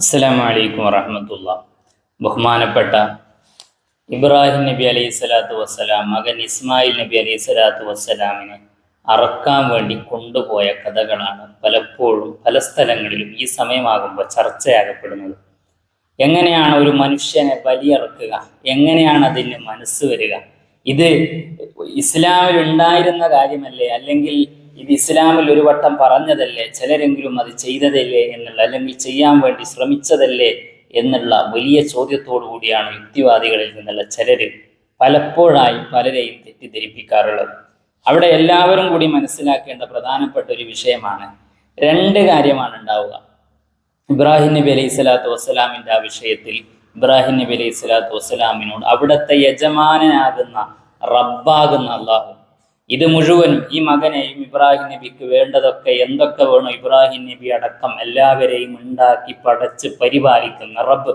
അസ്സലാമു അലൈക്കും വറഹമത്തുള്ള. ബഹുമാനപ്പെട്ട ഇബ്രാഹിം നബി അലൈഹി സ്വലാത്തു വസ്സലാം മകൻ ഇസ്മായിൽ നബി അലൈഹി സ്വലാത്തു വസ്സലാമിനെ അറക്കാൻ വേണ്ടി കൊണ്ടുപോയ കഥകളാണ് പലപ്പോഴും പല സ്ഥലങ്ങളിലും ഈ സമയമാകുമ്പോൾ ചർച്ചയാകപ്പെടുന്നത്. എങ്ങനെയാണ് ഒരു മനുഷ്യനെ ബലിയറക്കുക? എങ്ങനെയാണ് അതിന് മനസ്സ് വരിക? ഇത് ഇസ്ലാമിൽ ഉണ്ടായിരുന്ന കാര്യമല്ലേ? അല്ലെങ്കിൽ ഇത് ഇസ്ലാമിൽ ഒരു വട്ടം പറഞ്ഞതല്ലേ? ചിലരെങ്കിലും അത് ചെയ്തതല്ലേ എന്നുള്ള അല്ലെങ്കിൽ ചെയ്യാൻ വേണ്ടി ശ്രമിച്ചതല്ലേ എന്നുള്ള വലിയ ചോദ്യത്തോടു കൂടിയാണ് യുക്തിവാദികളിൽ നിന്നുള്ള ചിലര് പലപ്പോഴായി പലരെയും തെറ്റിദ്ധരിപ്പിക്കാറുള്ളത്. അവിടെ എല്ലാവരും കൂടി മനസ്സിലാക്കേണ്ട പ്രധാനപ്പെട്ട ഒരു വിഷയമാണ് രണ്ട് കാര്യമാണ് ഉണ്ടാവുക. ഇബ്രാഹിം നബി അലൈഹി സ്വലാത്തു വസ്സലാമിന്റെ ആ വിഷയത്തിൽ ഇബ്രാഹിം നബി അലൈഹി സ്വലാത്തു വസ്സലാമിനോട് അവിടുത്തെ യജമാനനാകുന്ന റബ്ബാകുന്ന അള്ളാഹു ഇത് മുഴുവൻ ഈ മകനെയും ഇബ്രാഹിം നബിക്ക് വേണ്ടതൊക്കെ എന്തൊക്കെ വേണോ ഇബ്രാഹിം നബി അടക്കം എല്ലാവരെയും ഉണ്ടാക്കി പടച്ച് പരിപാലിക്കുന്ന റബ്ബ്.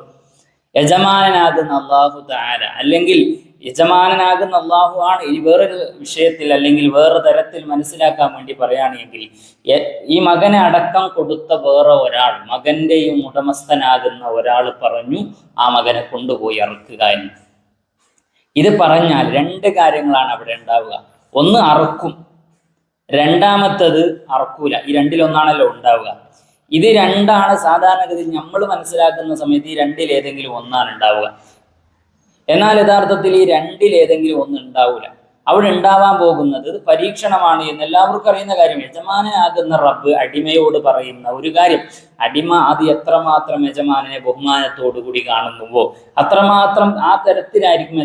യജമാനനാകുന്ന അള്ളാഹു താര അല്ലെങ്കിൽ യജമാനനാകുന്ന അള്ളാഹു ആണ്. ഈ വേറൊരു വിഷയത്തിൽ അല്ലെങ്കിൽ വേറെ തരത്തിൽ മനസ്സിലാക്കാൻ വേണ്ടി പറയുകയാണെങ്കിൽ ഈ മകനെ അടക്കം കൊടുത്ത വേറെ ഒരാൾ മകന്റെയും ഉടമസ്ഥനാകുന്ന ഒരാൾ പറഞ്ഞു ആ മകനെ കൊണ്ടുപോയി ഇറക്കുക എന്ന്. ഇത് പറഞ്ഞാൽ രണ്ട് കാര്യങ്ങളാണ് അവിടെ ഉണ്ടാവുക. ഒന്ന് അറക്കും. രണ്ടാമത്തത് അറക്കൂല. ഈ രണ്ടിലൊന്നാണല്ലോ ഉണ്ടാവുക. ഇത് രണ്ടാണ് സാധാരണഗതിയിൽ നമ്മൾ മനസ്സിലാക്കുന്ന സമയത്ത് ഈ രണ്ടിൽ ഏതെങ്കിലും ഒന്നാണ് ഉണ്ടാവുക. എന്നാൽ യഥാർത്ഥത്തിൽ ഈ രണ്ടിൽ ഏതെങ്കിലും ഒന്ന് ഉണ്ടാവില്ല അവിടെ ഉണ്ടാവാൻ പോകുന്നത് പരീക്ഷണമാണ് എന്ന് എല്ലാവർക്കും അറിയുന്ന കാര്യം. യജമാനാകുന്ന റബ്ബ് അടിമയോട് പറയുന്ന ഒരു കാര്യം. അടിമ അത് എത്രമാത്രം യജമാനെ ബഹുമാനത്തോടു കൂടി കാണുന്നുവോ? അത്രമാത്രം ആ തരത്തിലായിരിക്കും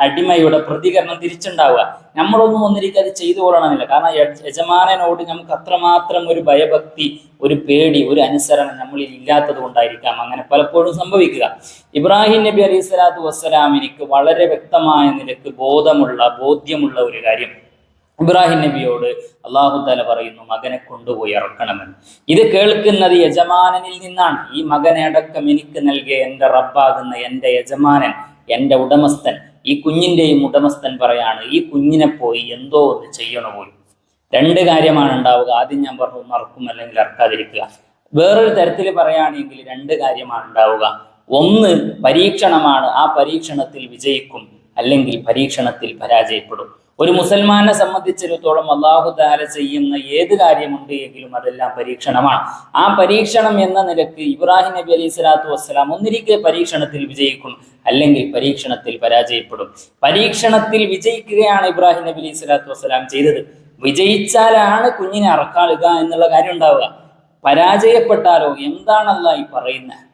അടിമയുടെ പ്രതികരണം തിരിച്ചുണ്ടാവുക. നമ്മളൊന്നും ഒന്നിരിക്കും അത് ചെയ്തു കൊള്ളണമെന്നില്ല കാരണം യജമാനോട് നമുക്ക് അത്രമാത്രം ഒരു ഭയഭക്തി ഒരു പേടി ഒരു അനുസരണം നമ്മളിൽ ഇല്ലാത്തത് കൊണ്ടായിരിക്കാം അങ്ങനെ പലപ്പോഴും സംഭവിക്കുക. ഇബ്രാഹിം നബി അലൈഹി സ്വലാത്തു വസ്സലാമിനിക്ക് വളരെ വ്യക്തമായ നിലയ്ക്ക് ബോധമുള്ള ബോധ്യമുള്ള ഒരു കാര്യം. ഇബ്രാഹിം നബിയോട് അള്ളാഹു തല പറയുന്നു മകനെ കൊണ്ടുപോയി ഇറക്കണമെന്ന്. ഇത് കേൾക്കുന്നത് യജമാനനിൽ നിന്നാണ്. ഈ മകനെ അടക്കം എനിക്ക് നൽകിയ എന്റെ റബ്ബാകുന്ന എന്റെ യജമാനൻ എന്റെ ഉടമസ്ഥൻ ഈ കുഞ്ഞിന്റെയും ഉടമസ്ഥൻ പറയാണ് ഈ കുഞ്ഞിനെ പോയി എന്തോ ഒന്ന് ചെയ്യണ പോലും? രണ്ട് കാര്യമാണ് ഉണ്ടാവുക. ആദ്യം ഞാൻ പറഞ്ഞു മറക്കും അല്ലെങ്കിൽ അർക്കാതിരിക്കുക വേറൊരു തരത്തിൽ പറയുകയാണെങ്കിൽ രണ്ട് കാര്യമാണ് ഉണ്ടാവുക. ഒന്ന് പരീക്ഷണമാണ്. ആ പരീക്ഷണത്തിൽ വിജയിക്കും അല്ലെങ്കിൽ പരീക്ഷണത്തിൽ പരാജയപ്പെടും. ഒരു മുസൽമാനെ സംബന്ധിച്ചിടത്തോളം അള്ളാഹു താല ചെയ്യുന്ന ഏത് കാര്യമുണ്ട് എങ്കിലും അതെല്ലാം പരീക്ഷണമാണ്. ആ പരീക്ഷണം എന്ന നിലയ്ക്ക് ഇബ്രാഹിം നബി അലൈഹി സ്വലാത്തു വസ്സലാം ഒന്നിരിക്കെ പരീക്ഷണത്തിൽ വിജയിക്കും അല്ലെങ്കിൽ പരീക്ഷണത്തിൽ പരാജയപ്പെടും. പരീക്ഷണത്തിൽ വിജയിക്കുകയാണ് ഇബ്രാഹിം നബി അലൈഹി സ്വലാത്തു വസ്സലാം ചെയ്തത്. വിജയിച്ചാലാണ് കുഞ്ഞിനെ അറക്കാളുക എന്നുള്ള കാര്യം ഉണ്ടാവുക. പരാജയപ്പെട്ടാലോ എന്താണല്ല ഈ പറയുന്നത്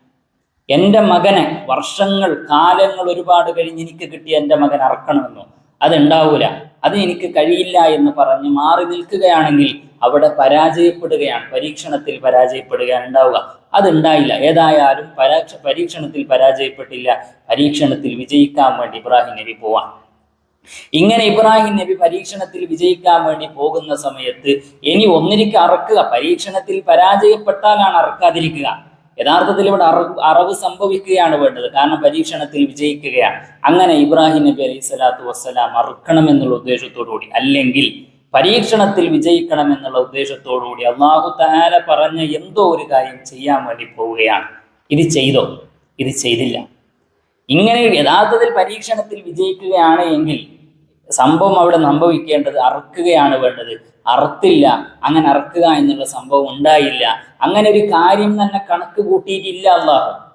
എന്റെ മകനെ വർഷങ്ങൾ കാലങ്ങൾ ഒരുപാട് കഴിഞ്ഞ് എനിക്ക് കിട്ടിയ എന്റെ മകൻ അറക്കണമെന്നോ? അതുണ്ടാവൂല. അത് എനിക്ക് കഴിയില്ല എന്ന് പറഞ്ഞ് മാറി നിൽക്കുകയാണെങ്കിൽ അവിടെ പരാജയപ്പെടുകയാണ് പരീക്ഷണത്തിൽ പരാജയപ്പെടുകയാണ് ഉണ്ടാവുക. അതുണ്ടായില്ല. ഏതായാലും പരാക്ഷ പരീക്ഷണത്തിൽ പരാജയപ്പെട്ടില്ല. പരീക്ഷണത്തിൽ വിജയിക്കാൻ വേണ്ടി ഇബ്രാഹിം നബി പോവാൻ ഇങ്ങനെ ഇബ്രാഹിം നബി പരീക്ഷണത്തിൽ വിജയിക്കാൻ വേണ്ടി പോകുന്ന സമയത്ത് ഇനി ഒന്നിരിക്കെ അറക്കുക. പരീക്ഷണത്തിൽ പരാജയപ്പെട്ടാലാണ് അറക്കാതിരിക്കുക. യഥാർത്ഥത്തിൽ ഇവിടെ അറവ് അറവ് സംഭവിക്കുകയാണ് വേണ്ടത്. കാരണം പരീക്ഷണത്തിൽ വിജയിക്കുകയാണ്. അങ്ങനെ ഇബ്രാഹിം നബി അലൈഹി സ്വലാത്തു വസ്സലാം അറുക്കണം എന്നുള്ള ഉദ്ദേശത്തോടു കൂടി അല്ലെങ്കിൽ പരീക്ഷണത്തിൽ വിജയിക്കണം എന്നുള്ള ഉദ്ദേശത്തോടു കൂടി അള്ളാഹു താല പറഞ്ഞ എന്തോ ഒരു കാര്യം ചെയ്യാൻ വേണ്ടി പോവുകയാണ്. ഇത് ചെയ്തോ? ഇത് ചെയ്തില്ല. ഇങ്ങനെ യഥാർത്ഥത്തിൽ പരീക്ഷണത്തിൽ വിജയിക്കുകയാണ് എങ്കിൽ സംഭവം അവിടെ സംഭവിക്കേണ്ടത് അറക്കുകയാണ് വേണ്ടത്. അറുത്തില്ല. അങ്ങനെ അറക്കുക എന്നുള്ള സംഭവം ഉണ്ടായില്ല. അങ്ങനെ ഒരു കാര്യം തന്നെ കണക്ക് കൂട്ടിയിട്ടില്ല അള്ളാഹു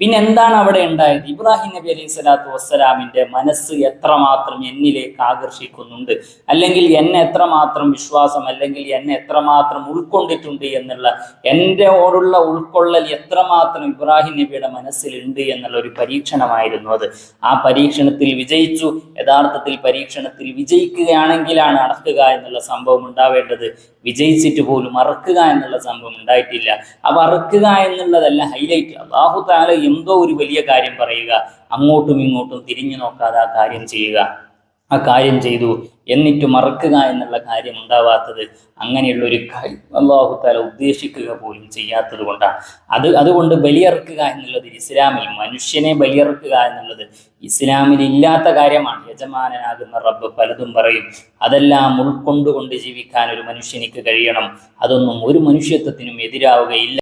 പിന്നെ എന്താണ് അവിടെ ഉണ്ടായത്? ഇബ്രാഹിം നബി അലൈഹി സ്വലാത്തു വസ്സലാമിന്റെ മനസ്സ് എത്രമാത്രം എന്നിലേക്ക് ആകർഷിക്കുന്നുണ്ട്? അല്ലെങ്കിൽ എന്നെ എത്രമാത്രം വിശ്വാസം അല്ലെങ്കിൽ എന്നെ എത്രമാത്രം ഉൾക്കൊണ്ടിട്ടുണ്ട് എന്നുള്ള എന്റെ ഓടുള്ള ഉൾക്കൊള്ളൽ എത്രമാത്രം ഇബ്രാഹിം നബിയുടെ മനസ്സിലുണ്ട് എന്നുള്ള ഒരു പരീക്ഷണമായിരുന്നു അത്. ആ പരീക്ഷണത്തിൽ വിജയിച്ചു. യഥാർത്ഥത്തിൽ പരീക്ഷണത്തിൽ വിജയിക്കുകയാണെങ്കിലാണ് അടക്കുക എന്നുള്ള സംഭവം ഉണ്ടാവേണ്ടത്. വിജയിച്ചിട്ട് പോലും അറക്കുക എന്നുള്ള സംഭവം ഉണ്ടായിട്ടില്ല. അപ്പൊ അറക്കുക എന്നുള്ളതല്ല ഹൈലൈറ്റ്. അള്ളാഹു താല എന്തോ ഒരു വലിയ കാര്യം പറയുക അങ്ങോട്ടും ഇങ്ങോട്ടും തിരിഞ്ഞു നോക്കാതെ ആ കാര്യം ചെയ്യുക. ആ കാര്യം ചെയ്തു. എന്നിട്ട് മറക്കുക എന്നുള്ള കാര്യം ഉണ്ടാവാത്തത് അങ്ങനെയുള്ള ഒരു കാര്യം അള്ളാഹു താല ഉദ്ദേശിക്കുക പോലും ചെയ്യാത്തത് കൊണ്ടാണ്. അത് അതുകൊണ്ട് ബലിയറക്കുക എന്നുള്ളത് ഇസ്ലാമിൽ മനുഷ്യനെ ബലിയറക്കുക എന്നുള്ളത് ഇസ്ലാമിൽ ഇല്ലാത്ത കാര്യമാണ്. യജമാനനാകുന്ന റബ്ബ് പലതും പറയും അതെല്ലാം ഉൾക്കൊണ്ടുകൊണ്ട് ജീവിക്കാൻ ഒരു മനുഷ്യനിക്ക് കഴിയണം. അതൊന്നും ഒരു മനുഷ്യത്വത്തിനും എതിരാവുകയില്ല.